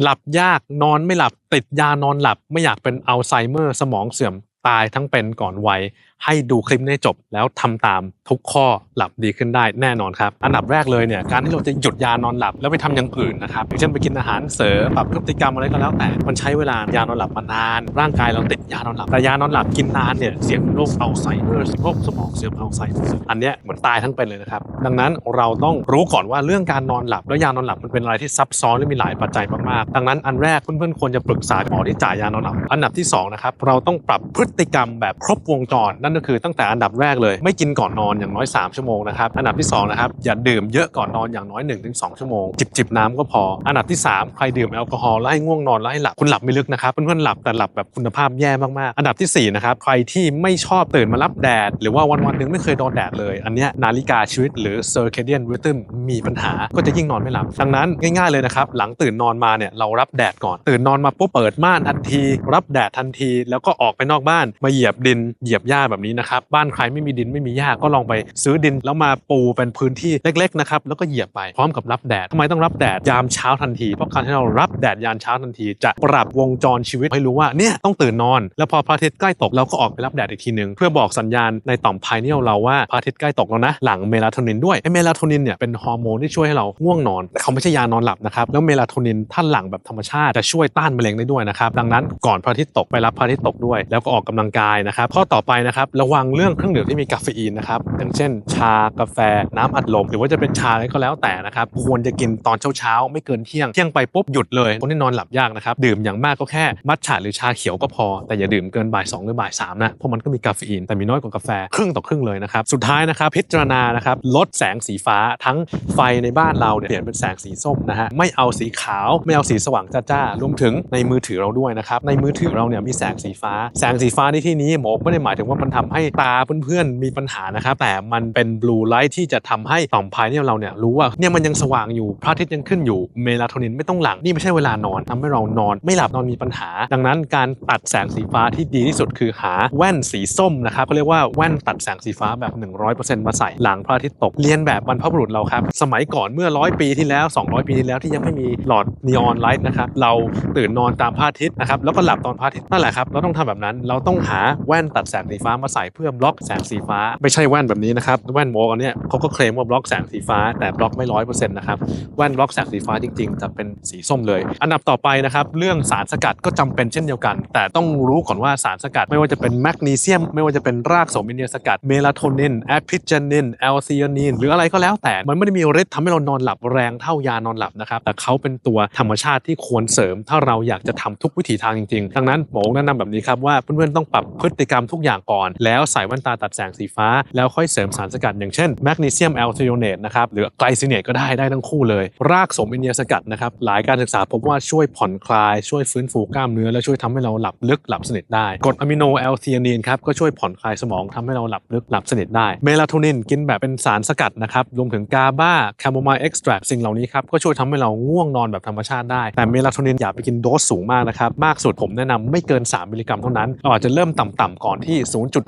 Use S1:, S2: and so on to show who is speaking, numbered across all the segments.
S1: หลับยากนอนไม่หลับติดยานอนหลับ ไม่อยากเป็นอัลไซเมอร์ สมองเสื่อมตายทั้งเป็นก่อนวัย ให้ดูคลิปนี้จบแล้วทำตามทุกข้อหลับดีขึ้นได้แน่นอนครับ อันดับแรกเลยเนี่ยการที่เราจะหยุดยานอนหลับแล้วไปทำอย่างอื่นนะครับอย่างเช่นไปกินอาหารเสริมปรับพฤติกรรมอะไรก็แล้วแต่มันใช้เวลายานอนหลับมานาน ร่างกายเราติดยานอนหลับแต่ยานอนหลับกินนานเนี่ยเสี่ยงโรคอัลไซเมอร์โรคสมองเสื่อมอัลไซเมอร์อันเนี้ยเหมือนตายทั้งเป็นเลยนะครับดังนั้นเราต้องรู้ก่อนว่าเรื่องการนอนหลับแล้วยานอนหลับมันเป็นอะไรที่ซับซ้อนและมีหลายปัจจัยมากๆดังนั้นอันแรกเพื่อนๆควรจะปรึกษาหมอที่จ่ายยานอนหลับ อันดับที่สองนะครับเราต้องปรับพฤติกรรมแบบครบวงจรนั่นก็คือตั้งแต่อันดับแรกเลย ไม่กินก่อนนอนอย่างน้อย 3 ชั่วโมงนะครับอันดับที่2นะครับอย่าดื่มเยอะก่อนนอนอย่างน้อย 1-2 ชั่วโมง จิบจิบน้ำก็พอ อันดับที่ 3 ใครดื่มแอลกอฮอล์แล้วให้ง่วงนอนแล้วให้หลับคุณหลับไม่ลึกนะครับเพื่อนๆหลับแต่หลับแบบคุณภาพแย่มากๆ อันดับที่สี่นะครับใครที่ไม่ชอบตื่นมารับแดด หรือว่าวันวันๆหนึ่งไม่เคยโดนแดดเลย อันนี้นาฬิกาชีวิตหรือ circadian rhythm มีปัญหาก็จะยิ่งนอนไม่หลับ ดังนั้นง่าย ๆเลยนะครับหลังตื่นนอนมาเนี่ยเรารับแดดก่อน ตื่นนอนมาปุ๊บเปิดม่านทันที รับแดดทันที แล้วก็ออกไปนอกบ้านมาเหยียบดินเหยียบหญ้าแบบนี้นะครับ บ้านใครไม่มีดินไม่มีหญ้าก็ลองไปซื้อดินแล้วมาปูเป็นพื้นที่เล็กๆนะครับแล้วก็เหยียบไปพร้อมกับรับแดดทำไมต้องรับแดดยามเช้าทันทีเพราะการที่เรารับแดดยามเช้าทันที จะปรับวงจรชีวิตให้รู้ว่าเนี่ยต้องตื่นนอน แล้วพอพระอาทิตย์ใกล้ตกเราก็ออกไปรับแดดอีกทีหนึ่งเพื่อบอกสัญญาณในต่อมไพเนียลเราว่าพระอาทิตย์ใกล้ตกแล้วนะหลังเมลาโทนินด้วยไอเมลาโทนินเนี่ยเป็นฮอร์โมนที่ช่วยให้เราง่วงนอนแต่เขาไม่ใช่ยานอนหลับนะครับแล้วเมลาโทนินท่านหลังแบบธรรมชาติจะช่วยต้านมะเร็งได้ด้วยนะครับดังนั้นก่อนพระอาทิตย์ตกไปรับพระอาทิตย์ตกด้วย แล้วก็ออกกำลังกายนะครับข้อต่อไปนะครับระวังเรื่องเครื่องดื่มที่มีกาเฟอีนนะครับอย่างเช่น ชากาแฟน้ำอัดลม หรือว่าจะเป็นชาอะไรก็แล้วแต่นะครับควรจะกินตอนเช้าๆ ไม่เกินเที่ยงเที่ยงไปปุ๊บหยุดเลยคนที่นอนหลับยากนะครับดื่มอย่างมากก็แค่มัทฉะหรือชาเขียวก็พอแต่อย่าดื่มเกินบ่าย2หรือบ่าย3นะเพราะมันก็มีกาเฟอีนแต่มีน้อยกว่ากาแฟครึ่งต่อครึ่งเลยนะครับสุดท้ายนะครับพิจารณานะครับลดแสงสีฟ้าทั้งไฟในบ้านเราเนี่ยเปลี่ยนเป็นแสงสีส้มนะฮะไม่เอาสีขาวไม่เอาสีสว่างจ้าๆรวมถึงในมือถือเราด้วยนะครับในมือถือเราเนี่ยมีแสงสีฟ้า แสงสีฟ้าในที่นี้หมอไม่ได้หมายถึงว่ามันทำให้ตาเพื่อนๆมีปัญหานะครับ แต่มันเป็นบลูไลท์ที่จะทำให้ต่อมภายในเราเนี่ยรู้ว่าเนี่ยมันยังสว่างอยู่พระอาทิตย์ยังขึ้นอยู่เมลาโทนินไม่ต้องหลังนี่ไม่ใช่เวลานอนทำให้เรานอน ไม่หลับนอนมีปัญหา ดังนั้นการตัดแสงสีฟ้าที่ดีที่สุดคือหาแว่นสีส้มนะครับเขาเรียกว่าแว่นตัดแสงสีฟ้าแบบ 100%มาใส่หลังพระอาทิตย์ตกเรียนแบบบรรพบุรุษเราครับสมัยก่อนเมื่อร้อยปีที่แล้ว 200 ปีที่แล้วที่ยังไม่มีหลอดนีออนไลท์นะครับเราตื่นนอนตามพระอาทิตย์นะครับแล้วก็หลับตอนพระอาทิตย์นั่นแหละครับเราต้องทำแบบนั้นเราต้องหาแว่นตัดแสงสีฟ้ามาใส่เพื่อบล็อกแสงสีฟ้า ไม่ใช่แว่นแบบนี้นะครับแว่นโมกันเนี่ยเขาก็เคลมว่าบล็อกแสงสีฟ้าแต่บล็อกไม่ร้อยเปอร์เซ็นต์นะครับแว่นบล็อกแสงสีฟ้าจริง ๆ จะเป็นสีส้มเลย อันดับต่อไปนะครับเรื่องสารสกัดก็จำเป็นเช่นเดียวกัน แต่ต้องรู้ก่อนว่าสารสกัด ไม่ว่าจะเป็นแมกนีเซียม ไม่ว่าจะเป็นรากโสมินเดียสกัดเมลาโทนินแอพิจานินแอลซียานินหรืออะไรก็แล้วแต่มันไม่ได้มีฤทธิ์ทำให้เรานอนหลับแรงเท่ายานอนหลับนะครับแต่เขาเป็นตัวธรรมชาติที่ควรเสริม ถ้าเราอยากจะทำทุกวิถีทางจริงๆดังนั้นหมอแนะนำแบบนี้ครับว่าเพื่อนๆต้องปรับพฤติกรรมทุกอย่างก่อนแล้วใส่แว่นตาตัดแสงสีฟ้า แล้วค่อยเสริมสารสกัดอย่างเช่นแมกนีเซียมแอลซิโอเนตนะครับหรือไกลซิเนตก็ได้ได้ทั้งคู่เลย รากสมอินเดียสกัดนะครับหลายการศึกษาพบว่าช่วยผ่อนคลาย ช่วยฟื้นฟูกล้ามเนื้อ และช่วยทำให้เราหลับลึกหลับสนิทได้กรดอะมิโนแอลเทียนีนครับก็ช่วยผ่อนคลายสมองทำให้เราหลับลึกหลับสนิทได้เมลาโทนินกินแบบเป็นสารสกัดนะครับรวมถึงกาบาแคโมไมล์เอ็กซ์แทรสิ่งเหล่านี้ครับก็ช่วยทำให้เราง่วงนอนแบบธรรมชาติได้แต่เมลาโทนินอย่าไปกินโดสสูงมากนะครับมากสุดผมแนะนำไม่เกิน 3 มิลลิกรัมเท่านั้นเราอาจจะเริ่มต่ำๆก่อนที่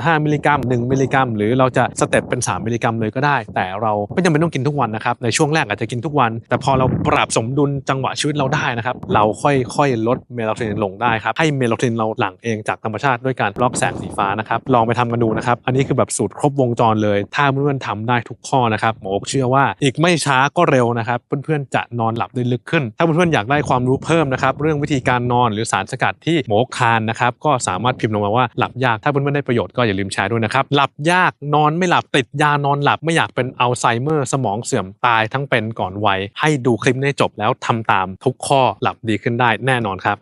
S1: 0.5 มิลลิกรัม 1 มิลลิกรัม หรือเราจะสเต็ปเป็น 3 มิลลิกรัมเลยก็ได้ แต่เราไม่จำเป็นต้องกินทุกวันนะครับ ในช่วงแรกอาจจะกินทุกวัน แต่พอเราปรับสมดุลจังหวะชีวิตเราได้นะครับ เราค่อยๆ ลดเมลาโทนินลงได้ครับ ให้เมลาโทนินเราหลั่งเองจากธรรมชาติด้วยการบล็อกแสงสีฟ้านะครับ ลองไปทำกันดูนะครับ อันนี้คือแบบสูตรครบวงจรเลย ถ้าเพื่อนๆทำได้ทุกข้อนะครับ หมอเชื่อว่าอีกไม่ช้าก็เร็วนะครับ เพื่อนๆจะนอนหลับได้ลึกขึ้น ถ้าเพื่อนๆอยากได้ความรู้เพิ่มนะครับ เรื่องวิธีการนอนหรือสารสกัดที่หมอคานนะครับ ก็สามารถพิมพ์ลงมาว่าหลับยาก ถ้าเพื่อนๆได้ประโยชน์ก็อย่าลืมแชร์ด้วยนะครับ หลับยากนอนไม่หลับติดยานอนหลับไม่อยากเป็นอัลไซเมอร์สมองเสื่อมตายทั้งเป็นก่อนวัยให้ดูคลิปนี้จบแล้วทำตามทุกข้อหลับดีขึ้นได้แน่นอนครับ